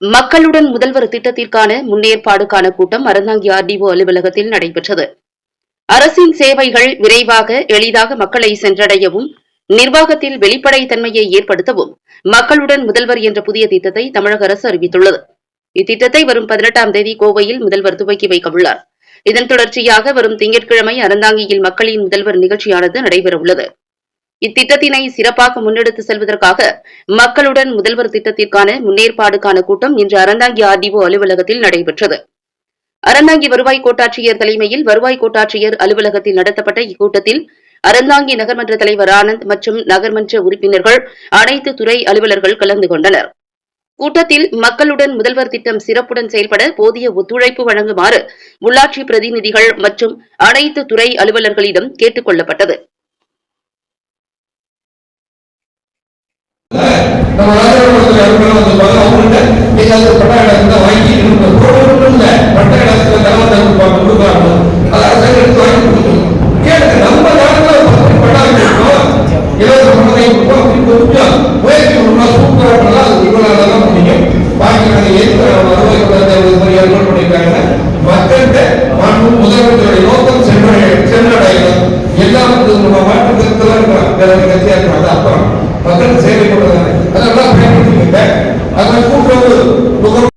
மக்களுடன் முதல்வர் திட்டத்திற்கான முன்னேற்பாடுக்கான கூட்டம் அறந்தாங்கி ஆர்டிஓ அலுவலகத்தில் நடைபெற்றது. அரசின் சேவைகள் விரைவாக எளிதாக மக்களை சென்றடையவும் நிர்வாகத்தில் வெளிப்படைத்தன்மையை ஏற்படுத்தவும் மக்களுடன் முதல்வர் என்ற புதிய திட்டத்தை தமிழக அரசு அறிவித்துள்ளது. இத்திட்டத்தை வரும் பதினெட்டாம் தேதி கோவையில் முதல்வர் துவக்கி வைக்க உள்ளார். இதன் தொடர்ச்சியாக வரும் திங்கட்கிழமை அறந்தாங்கியில் மக்களின் முதல்வர் நிகழ்ச்சியானது நடைபெறவுள்ளது. இத்திட்டத்தினை சிறப்பாக முன்னெடுத்து செல்வதற்காக மக்களுடன் முதல்வர் திட்டத்திற்கான முன்னேற்பாடுக்கான கூட்டம் இன்று அறந்தாங்கி ஆர்டிஓ அலுவலகத்தில் நடைபெற்றது. அறந்தாங்கி வருவாய் கோட்டாட்சியர் தலைமையில் வருவாய் கோட்டாட்சியர் அலுவலகத்தில் நடத்தப்பட்ட இக்கூட்டத்தில் அறந்தாங்கி நகர்மன்ற தலைவர் ஆனந்த் மற்றும் நகர்மன்ற உறுப்பினர்கள் அனைத்து துறை அலுவலர்கள் கலந்து கொண்டனர். கூட்டத்தில் மக்களுடன் முதல்வர் திட்டம் சிறப்புடன் செயல்பட போதிய ஒத்துழைப்பு வழங்குமாறு உள்ளாட்சி பிரதிநிதிகள் மற்றும் அனைத்து துறை அலுவலர்களிடம் கேட்டுக் கொள்ளப்பட்டது. நம்ம ராஜபுரத்துல இருக்கிற வந்து அவங்கள்ட்ட நீங்க பட்டா இடத்துல வாங்கி கொடுங்க போடணும் இல்ல பட்டா இடத்துல தலைவர் கொடுப்பாங்க கொடுக்குறாங்க அது அரசாங்கம் எடுத்து வாங்கி கொடுக்கணும். கேளுங்க நம்ம நாட்டுல பட்டா கொடுக்கணும் இலவச பணத்தை கொடுப்போம் அப்படி கொஞ்சம் முயற்சி பண்ணா சூப்பரா பண்ணலாம் அது இவ்வளவு தான் முடியும். பாக்கி வருவாய் மாதிரி ஏற்பாடு பண்ணியிருக்காங்க. மக்கள்கிட்ட முதலமைச்சருடைய நோக்கம் சென்றடையணும். எல்லாம் நம்ம இருக்கிறோம் வேற இருக்கிறோம் அது அப்புறம் மக்கள் சேவை கொடுக்குறாங்க அதெல்லாம்